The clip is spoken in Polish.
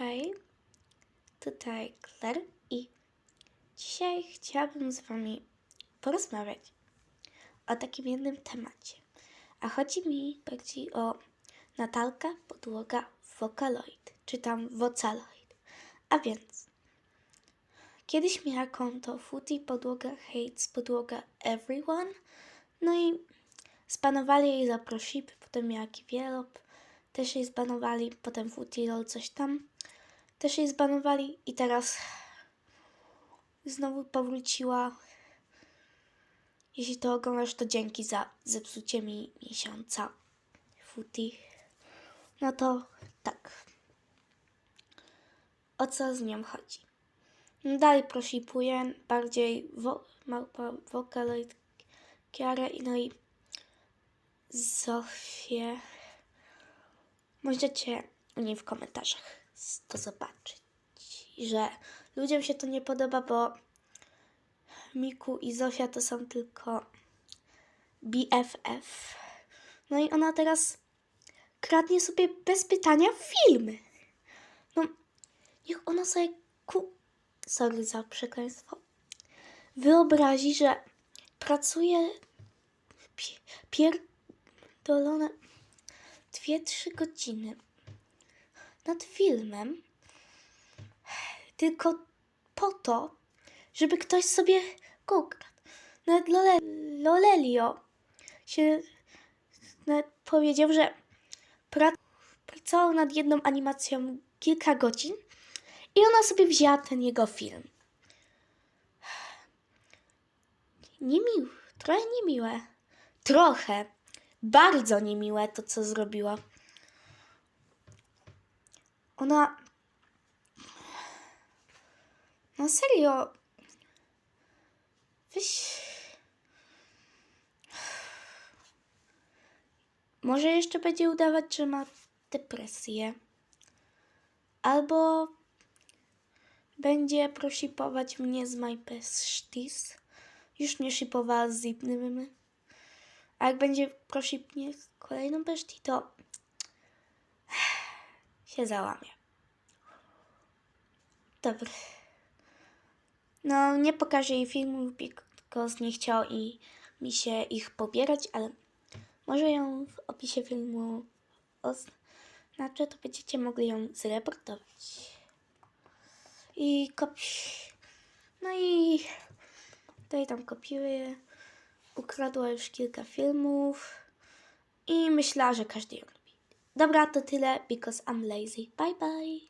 Hej, tutaj Claire i dzisiaj chciałabym z Wami porozmawiać o takim jednym temacie. A chodzi mi bardziej o Natalka Podłoga Vocaloid, czy tam Vocaloid. A więc, kiedyś miała konto Footy Podłoga Hates Podłoga Everyone, no i zbanowali jej za proshipy, potem miała Kiwielop, też jej zbanowali, potem Footy coś tam, też jej zbanowali i teraz znowu powróciła. Jeśli to oglądasz, to dzięki za zepsucie mi miesiąca Footy. No to tak. O co z nią chodzi? No Dalej proshipuję, bardziej wo, małpa Vocaloid Kiarę no i Zofię. Możecie u niej w komentarzach to zobaczyć, że ludziom się to nie podoba, bo Miku i Zofia to są tylko BFF. No i ona teraz kradnie sobie bez pytania filmy. No, niech ona sobie ku... Sorry za przekleństwo. Wyobrazi, że pracuje pi- pierdolone dwie, trzy godziny nad filmem tylko po to, żeby ktoś sobie ukradł. Nawet Lole, Lolelio się powiedział, że pra, pracował nad jedną animacją kilka godzin i ona sobie wzięła ten jego film. Niemiłe, trochę niemiłe. Trochę. Bardzo niemiłe to, co zrobiła. Ona. No serio. Weź. Może jeszcze będzie udawać, że ma depresję. Albo będzie proshipować mnie z My. Już mnie shipowała z innymi. A jak będzie proship mnie z kolejną bestii, to się załamie. Dobra. No, nie pokażę jej filmów, because nie chciał i mi się ich pobierać, ale może ją w opisie filmu oznaczę, to będziecie mogli ją zreportować. I kopi... No i tutaj tam kopiuję. Ukradła już kilka filmów i myślała, że każdy ją lubi. Dobra, to tyle, because I'm lazy. Bye bye.